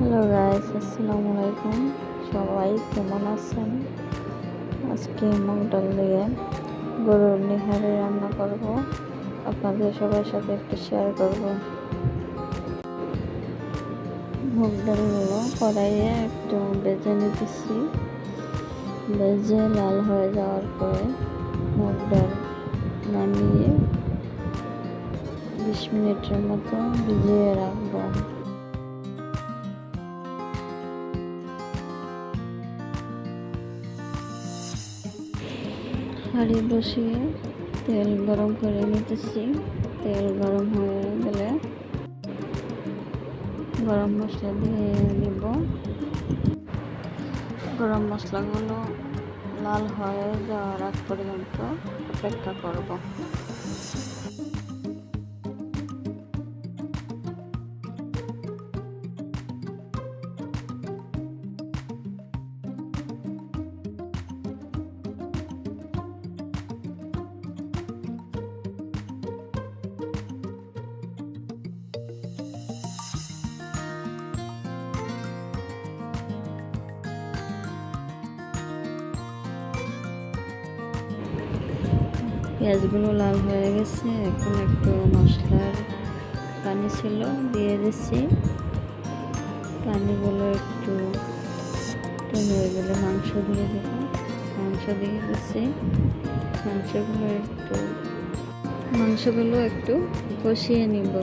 Hello guys আসসালামু আলাইকুম সবাই কেমন আছেন? আজকে মুগ ডাল দিয়ে গরুর নিহারে রান্না করব। আপনাদের সবার সাথে একটু শেয়ার করব। মুগ ডালগুলো কড়াইয়ে একটু বেজে নিতেছি। বেজে লাল হয়ে যাওয়ার পরে মুগ ডাল নামিয়ে বিশ মিনিটের মতো ভিজিয়ে রাখব। হাঁড়ি বসিয়ে তেল গরম করে নিতেছি। তেল গরম হয়ে গেলে গরম মশলা দিয়ে নিব। গরম মশলাগুলো লাল হয়ে যাওয়ার আগ পর্যন্ত অপেক্ষা করব। পেঁয়াজগুলো লাল হয়ে গেছে, এখন একটু মশলার পানি ছিল, দিয়ে দিচ্ছি। পানিগুলো একটু হয়ে গেলে মাংস দিয়ে দেবো। মাংস দিয়ে দিচ্ছি। মাংসগুলো একটু মাংসগুলো একটু কষিয়ে নিব।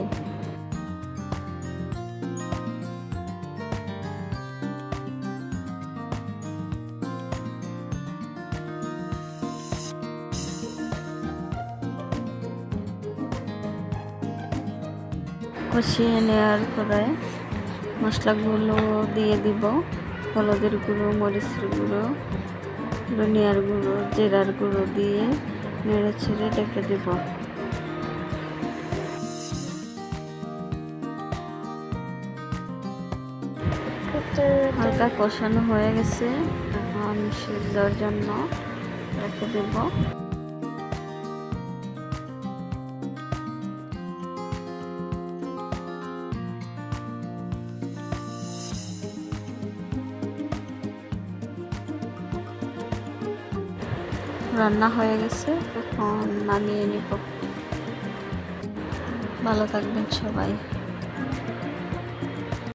কষিয়ে নেওয়ার পরে মশলাগুলো দিয়ে দিব। হলুদের গুঁড়ো, মরিচের গুঁড়ো, ধনিয়ার গুঁড়ো, জিরার গুঁড়ো দিয়ে নেড়ে ছেড়ে ডেকে দেব। হালকা কষানো হয়ে গেছে। এখন সিদ্ধর জন্য রেখে দেব। রান্না হয়ে গেছে এখন নামিয়ে নিব। ভালো থাকবেন সবাই।